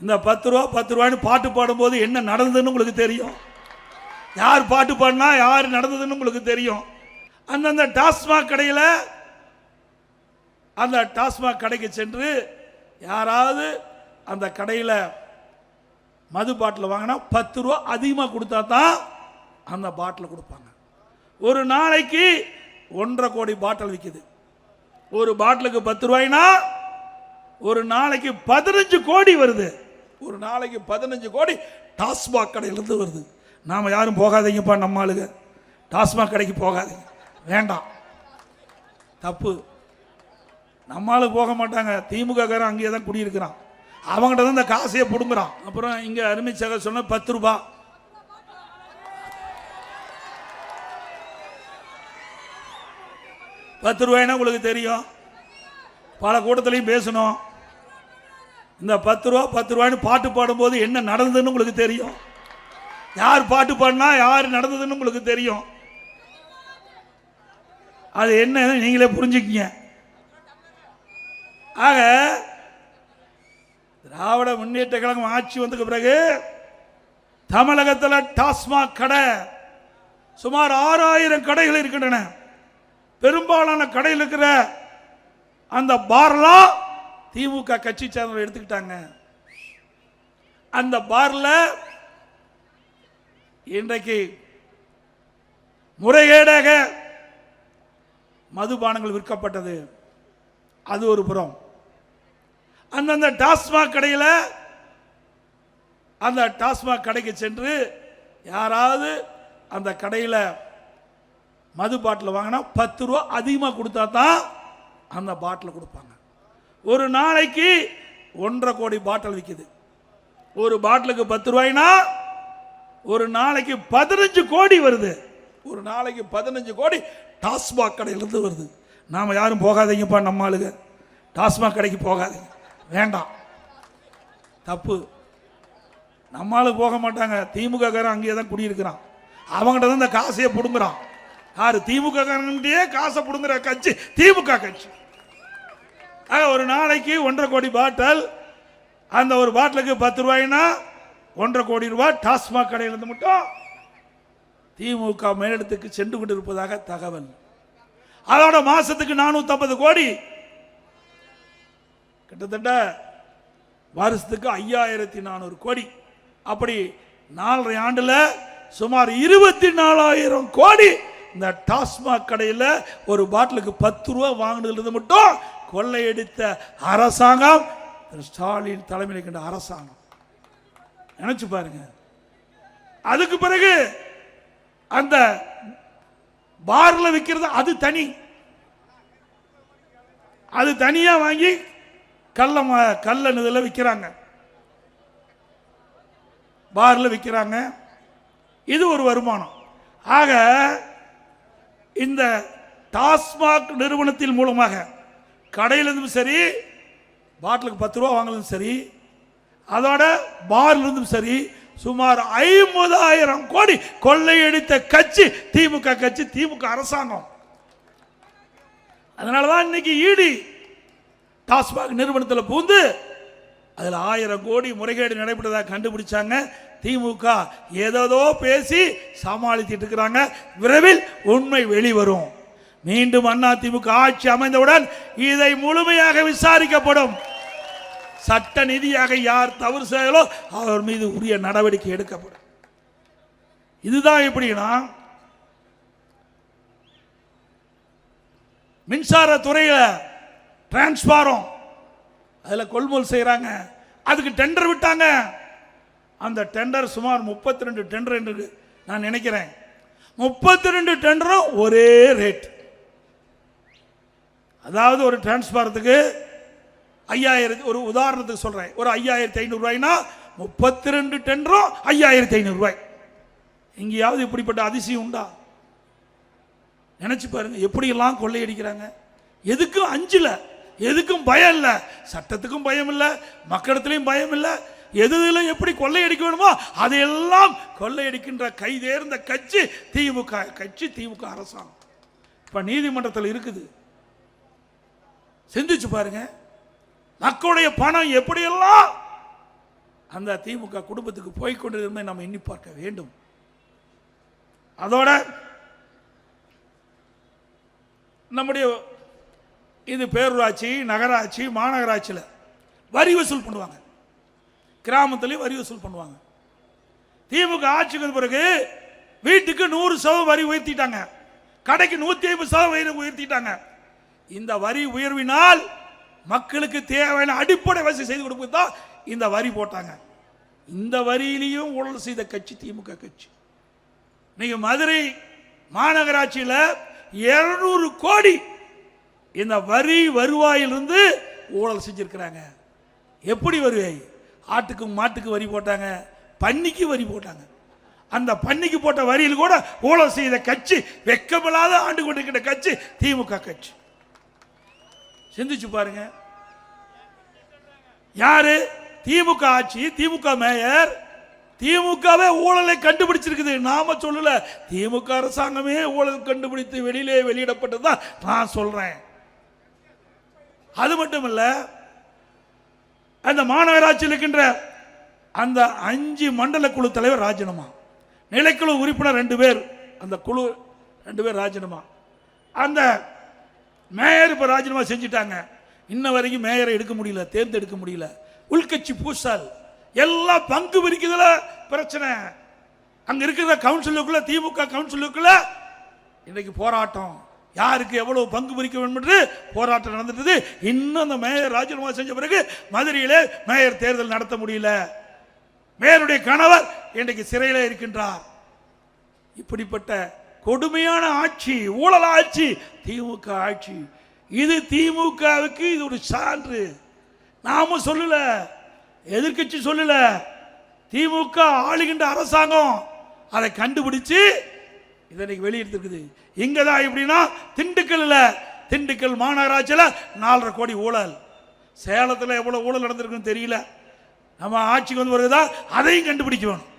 இந்த பத்து ரூபா பத்து ரூபான்னு பாட்டு பாடும்போது என்ன நடந்ததுன்னு உங்களுக்கு தெரியும்? யார் பாட்டு பாடினா யார் நடந்ததுன்னு உங்களுக்கு தெரியும்? அந்தந்த டாஸ்மாக் கடையில் அந்த டாஸ்மாக் கடைக்கு சென்று யாராவது அந்த கடையில் மது பாட்டில் வாங்கினா பத்து ரூபா அதிகமாக கொடுத்தா தான் அந்த பாட்டில் கொடுப்பாங்க. ஒரு நாளைக்கு ஒன்றரை கோடி பாட்டில் விற்கிது ஒரு பாட்டிலுக்கு பத்து ரூபாய்னா ஒரு நாளைக்கு பதினஞ்சு கோடி வருது. ஒரு நாளைக்கு பதினஞ்சு கோடி டாஸ்மாக் கடையிலேருந்து வருது. நாம் யாரும் போகாதீங்கப்பா நம்ம ஆளுங்க. டாஸ்மாக் கடைக்கு போகாதீங்க. வேண்டாம். தப்பு. நம்ம போக மாட்டாங்க. திமுககாரன் அங்கேயே தான் குடியிருக்கிறான். அவங்ககிட்ட தான் இந்த காசையை பிடுங்குறான். அப்புறம் இங்கே அருமை சகர் சொன்ன பத்து ரூபா. பத்து ரூபாய்னா உங்களுக்கு தெரியும். பல கூட்டத்துலையும் பேசணும். இந்த பத்து ரூபா பத்து ரூபான்னு பாட்டு பாடும்போது என்ன நடந்ததுன்னு உங்களுக்கு தெரியும்? யார் பாட்டு பாடினா யார் நடந்ததுன்னு உங்களுக்கு தெரியும்? அது என்ன நீங்களே புரிஞ்சுக்கிங்க. ஆக திராவிட முன்னேற்ற கழகம் ஆட்சி வந்ததுக்கு பிறகு தமிழகத்தில் டாஸ்மாக் கடை சுமார் ஆறாயிரம் கடைகள் இருக்கின்றன. பெரும்பாலான கடையில் இருக்கிற அந்த பார்லாம் திமுக கட்சி சேர்ந்தவர்கள் எடுத்துக்கிட்டாங்க. அந்த பார்ல இன்றைக்கு முறைகேடாக மதுபானங்கள் விற்கப்பட்டது. அது ஒரு புறம். அந்தந்த டாஸ்மாக் கடையில் அந்த டாஸ்மாக் கடைக்கு சென்று யாராவது அந்த கடையில் மது பாட்டில் வாங்கினா பத்து ரூபா அதிகமாக கொடுத்தா தான் அந்த பாட்டில் கொடுப்பாங்க. ஒரு நாளைக்கு ஒன்றரை கோடி பாட்டில் விற்கிது ஒரு பாட்டிலுக்கு பத்து ரூபாய்னா ஒரு நாளைக்கு பதினஞ்சு கோடி வருது. ஒரு நாளைக்கு பதினஞ்சு கோடி டாஸ்மாக் கடையிலேருந்து வருது. நாம் யாரும் போகாதீங்கப்பா நம்ம ஆளுங்க. டாஸ்மாக் கடைக்கு போகாதீங்க. வேண்டாம். தப்பு. நம்மளால போக மாட்டாங்க. திமுக காரன் அங்கேயே தான் குடியிருக்கிறான். அவங்ககிட்ட தான் இந்த காசையே பிடுங்குறான். யார்? திமுக காசை பிடுங்குற கட்சி திமுக கட்சி. ஆக ஒரு நாளைக்கு ஒன்றரை கோடி பாட்டில். அந்த ஒரு பாட்டிலுக்கு பத்து ரூபாய்னா ஒன்றரை கோடி ரூபாய் டாஸ்மாக் கடையிலிருந்து மட்டும் திமுக மேலிடத்துக்கு சென்று கொண்டிருப்பதாக தகவல். அதோட மாசத்துக்கு நானூத்தி கோடி. கிட்டத்தட்ட வருஷத்துக்கு ஐயாயிரத்தி நானூறு கோடி. அப்படி நாலரை ஆண்டுல சுமார் இருபத்தி நாலாயிரம் கோடி இந்த டாஸ்மாக் கடையில் ஒரு பாட்டிலுக்கு பத்து ரூபா வாங்கினதுல மட்டும் கொள்ளையடித்த அரசாங்கம் ஸ்டாலின் தலைமையில் இருக்கின்ற அரசாங்கம். நினைச்சு பாருங்க. அதுக்கு பிறகு அந்த பார்ல விற்கிறது அது தனி. அது தனியா வாங்கி கள்ள ம- இதில் விற்கிறாங்க பார்ல விற்கிறாங்க இது ஒரு வருமானம். ஆக இந்த டாஸ்மாக் நிறுவனத்தின் மூலமாக கடையிலேருந்தும் சரி பாட்டிலுக்கு பத்து ரூபா வாங்கினதும் சரி அதோட பார்ல இருந்தும் சரி சுமார் ஐம்பதாயிரம் கோடி கொள்ளையடித்த கட்சி திமுக கட்சி திமுக அரசாங்கம். அதனால தான் இன்னைக்கு ஈடி டாஸ்மாக் நிறுவனத்தில் பூந்து அதில் ஆயிரம் கோடி முறைகேடு நடைபெற்றதாக கண்டுபிடிச்சாங்க. திமுக ஏதோ பேசி சமாளித்துட்டு இருக்கிறாங்க. விரைவில் உண்மை வெளிவரும். மீண்டும் அண்ணா ஆட்சி அமைந்தவுடன் இதை முழுமையாக விசாரிக்கப்படும். சட்ட நிதியாக யார் தவறு செய்யலோ அவர் மீது உரிய நடவடிக்கை எடுக்கப்படும். இதுதான் எப்படின்னா மின்சார துறையில் டிரான்ஸ்பாரம் அதில் கொள்முதல் செய்கிறாங்க அதுக்கு டெண்டர் விட்டாங்க. அந்த டெண்டர் சுமார் முப்பத்தி ரெண்டு டெண்டர் என்று நான் நினைக்கிறேன். முப்பத்தி ரெண்டு டெண்டரும் ஒரே ரேட் அதாவது ஒரு டிரான்ஸ்பாரத்துக்கு ஐயாயிரத்தி ஒரு உதாரணத்துக்கு சொல்கிறேன் ஒரு ஐயாயிரத்தி ஐநூறுரூவாய்னா முப்பத்தி ரெண்டு டென்றும் ஐயாயிரத்தி ஐநூறுரூவாய் எங்கேயாவது இப்படிப்பட்ட அதிசயம் உண்டா? நினச்சி பாருங்கள் எப்படியெல்லாம் கொள்ளையடிக்கிறாங்க? எதுக்கும் அஞ்சில் எதுக்கும் பயம் இல்லை. சட்டத்துக்கும் பயம் இல்லை மக்களிடத்துலையும் பயம் இல்லை. எதுல எப்படி கொள்ளையடிக்க வேணுமோ அதையெல்லாம் கொள்ளையடிக்கின்ற கைதேர்ந்த கட்சி திமுக கட்சி திமுக அரசாங்கம். இப்போ நீதிமன்றத்தில் இருக்குது. சிந்திச்சு பாருங்க. மக்களுடைய பணம் எப்படியெல்லாம் அந்த திமுக குடும்பத்துக்கு போய் கொண்டிருந்ததை நம்ம எண்ணி பார்க்க வேண்டும். அதோட நம்முடைய இது பேரூராட்சி நகராட்சி மாநகராட்சியில் வரி வசூல் பண்ணுவாங்க. கிராமத்துலேயும் வரி வசூல் பண்ணுவாங்க. திமுக ஆட்சிக்கு பிறகு வீட்டுக்கு நூறு சதவீதம் வரி உயர்த்திட்டாங்க. கடைக்கு நூற்றி ஐம்பது சதவீதம் வரி உயர்த்திட்டாங்க. இந்த வரி உயர்வினால் மக்களுக்கு தேவையான அடிப்படை வசதி செய்து கொடுப்பது தான் இந்த வரி போட்டாங்க. இந்த வரியிலையும் ஊழல் செய்த கட்சி திமுக கட்சி. இன்னைக்கு மதுரை மாநகராட்சியில் இருநூறு கோடி இந்த வரி வருவாயிலிருந்து ஊழல் செஞ்சுருக்கிறாங்க. எப்படி வருவாய் ஆட்டுக்கும் மாட்டுக்கு வரி போட்டாங்க. பன்னிக்கு வரி போட்டாங்க. அந்த பன்னிக்கு போட்ட வரியில் கூட ஊழல் செய்த கட்சி வெக்கமில்லாத ஆண்டு கொண்டிருக்கிற கட்சி திமுக கட்சி. சிந்திச்சு பாருங்க. யாரு? திமுக ஆட்சி திமுக மேயர். திமுகவே ஊழலை கண்டுபிடிச்சிருக்குது. நாம சொல்லல. திமுக அரசாங்கமே ஊழல் கண்டுபிடித்து வெளியிலே வெளியிடப்பட்டதுதான் நான் சொல்றேன். அது மட்டும் இல்ல அந்த மாநகராட்சியில் இருக்கின்ற அந்த அஞ்சு மண்டல குழு தலைவர் ராஜினாமா. நிலைக்குழு உறுப்பினர் ரெண்டு பேர். அந்த குழு ரெண்டு பேர் ராஜினாமா. அந்த மேயர் இப்போ ராஜினாமா செஞ்சிட்டாங்க. இன்ன வரைக்கும் மேயரை எடுக்க முடியல தேர்ந்தெடுக்க முடியல. உள்கட்சி பூசல். எல்லாம் பங்கு பிரிக்கிறதுல பிரச்சனை. அங்க இருக்கிற கவுன்சிலுக்குள்ள திமுக கவுன்சிலுக்குள்ள இன்னைக்கு போராட்டம். யாருக்கு எவ்வளவு பங்கு பிரிக்க வேண்டும் என்று போராட்டம் நடந்துட்டது. இன்னும் அந்த மேயர் ராஜினாமா செஞ்ச பிறகு மதுரையில் மேயர் தேர்தல் நடத்த முடியல. மேயருடைய கணவர் இன்றைக்கு சிறையில் இருக்கின்றார். இப்படிப்பட்ட கொடுமையான ஆட்சி ஊழல் ஆட்சி திமுக ஆட்சி. இது திமுகவுக்கு இது ஒரு சான்று. நாமும் சொல்லலை எதிர்க்கட்சி சொல்லலை. திமுக ஆளுகின்ற அரசாங்கம் அதை கண்டுபிடிச்சு இதை வெளியிட்டிருக்குது. இங்கே தான் எப்படின்னா திண்டுக்கல்ல திண்டுக்கல் மாநகராட்சியில் நாலரை கோடி ஊழல். சேலத்தில் எவ்வளோ ஊழல் நடந்திருக்குன்னு தெரியல. நம்ம ஆட்சிக்கு வந்து வருதா அதையும் கண்டுபிடிக்க வேணும்